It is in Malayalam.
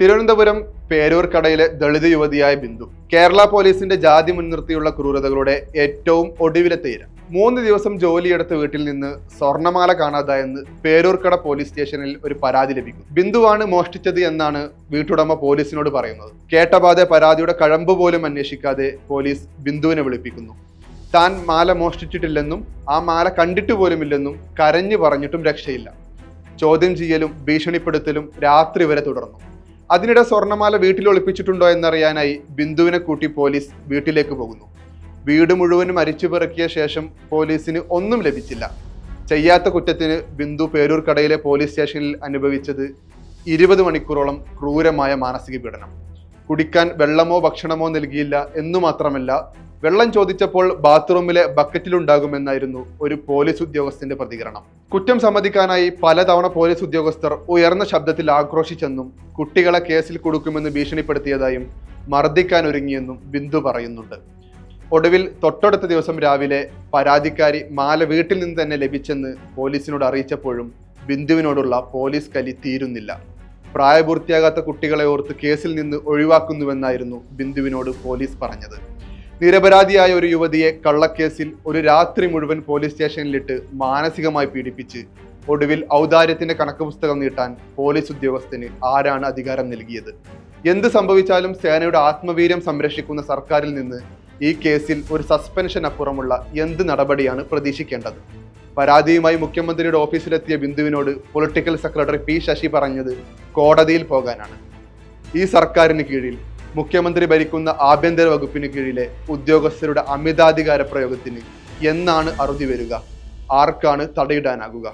തിരുവനന്തപുരം പേരൂർക്കടയിലെ ദളിത് യുവതിയായ ബിന്ദു കേരള പോലീസിന്റെ ജാതി മുൻനിർത്തിയുള്ള ക്രൂരതകളുടെ ഏറ്റവും ഒടുവിലത്തെ ഇര മൂന്ന് ദിവസം ജോലിയെടുത്ത വീട്ടിൽ നിന്ന് സ്വർണമാല കാണാതായെന്ന് പേരൂർക്കട പോലീസ് സ്റ്റേഷനിൽ ഒരു പരാതി ലഭിക്കും. ബിന്ദുവാണ് മോഷ്ടിച്ചത് എന്നാണ് വീട്ടുടമ പോലീസിനോട് പറയുന്നത്. കേട്ടപാതെ പരാതിയുടെ കഴമ്പ് പോലും അന്വേഷിക്കാതെ പോലീസ് ബിന്ദുവിനെ വിളിപ്പിക്കുന്നു. താൻ മാല മോഷ്ടിച്ചിട്ടില്ലെന്നും ആ മാല കണ്ടിട്ട് പോലുമില്ലെന്നും കരഞ്ഞു പറഞ്ഞിട്ടും രക്ഷയില്ല. ചോദ്യം ചെയ്യലും ഭീഷണിപ്പെടുത്തലും രാത്രി വരെ തുടർന്നു. അതിനിടെ സ്വർണമാല വീട്ടിൽ ഒളിപ്പിച്ചിട്ടുണ്ടോ എന്നറിയാനായി ബിന്ദുവിനെ കൂട്ടി പോലീസ് വീട്ടിലേക്ക് പോകുന്നു. വീട് മുഴുവനും അരിച്ചു പിറക്കിയ ശേഷം പോലീസിന് ഒന്നും ലഭിച്ചില്ല. ചെയ്യാത്ത കുറ്റത്തിന് ബിന്ദു പേരൂർ കടയിലെ പോലീസ് സ്റ്റേഷനിൽ അനുഭവിച്ചത് ഇരുപത് മണിക്കൂറോളം ക്രൂരമായ മാനസിക പീഡനം. കുടിക്കാൻ വെള്ളമോ ഭക്ഷണമോ നൽകിയില്ല എന്നു മാത്രമല്ല വെള്ളം ചോദിച്ചപ്പോൾ ബാത്റൂമിലെ ബക്കറ്റിലുണ്ടാകുമെന്നായിരുന്നു ഒരു പോലീസ് ഉദ്യോഗസ്ഥന്റെ പ്രതികരണം. കുറ്റം സമ്മതിക്കാനായി പലതവണ പോലീസ് ഉദ്യോഗസ്ഥർ ഉയർന്ന ശബ്ദത്തിൽ ആക്രോശിച്ചെന്നും കുട്ടികളെ കേസിൽ കൊടുക്കുമെന്ന് ഭീഷണിപ്പെടുത്തിയതായും മർദ്ദിക്കാൻ ഒരുങ്ങിയെന്നും ബിന്ദു പറയുന്നുണ്ട്. ഒടുവിൽ തൊട്ടടുത്ത ദിവസം രാവിലെ പരാതിക്കാരി മാല വീട്ടിൽ നിന്ന് തന്നെ ലഭിച്ചെന്ന് പോലീസിനോട് അറിയിച്ചപ്പോഴും ബിന്ദുവിനോടുള്ള പോലീസ് കലി തീരുന്നില്ല. പ്രായപൂർത്തിയാകാത്ത കുട്ടികളെ ഓർത്ത് കേസിൽ നിന്ന് ഒഴിവാക്കുന്നുവെന്നായിരുന്നു ബിന്ദുവിനോട് പോലീസ് പറഞ്ഞത്. നിരപരാധിയായ ഒരു യുവതിയെ കള്ളക്കേസിൽ ഒരു രാത്രി മുഴുവൻ പോലീസ് സ്റ്റേഷനിലിട്ട് മാനസികമായി പീഡിപ്പിച്ച് ഒടുവിൽ ഔദാര്യത്തിന്റെ കണക്ക് പുസ്തകം നീട്ടാൻ പോലീസ് ഉദ്യോഗസ്ഥന് ആരാണ് അധികാരം നൽകിയത്? എന്ത് സംഭവിച്ചാലും സേനയുടെ ആത്മവീര്യം സംരക്ഷിക്കുന്ന സർക്കാരിൽ നിന്ന് ഈ കേസിൽ ഒരു സസ്പെൻഷൻ അപ്പുറമുള്ള എന്ത് നടപടിയാണ് പ്രതീക്ഷിക്കേണ്ടത്? പരാതിയുമായി മുഖ്യമന്ത്രിയുടെ ഓഫീസിലെത്തിയ ബിന്ദുവിനോട് പൊളിറ്റിക്കൽ സെക്രട്ടറി പി ശശി പറഞ്ഞത് കോടതിയിൽ പോകാനാണ്. ഈ സർക്കാരിന് കീഴിൽ മുഖ്യമന്ത്രി ഭരിക്കുന്ന ആഭ്യന്തര വകുപ്പിന് കീഴിലെ ഉദ്യോഗസ്ഥരുടെ അമിതാധികാര പ്രയോഗത്തിന് എന്നാണ് അറുതി വരിക. ആർക്കാണ് തടയിടാനാകുക?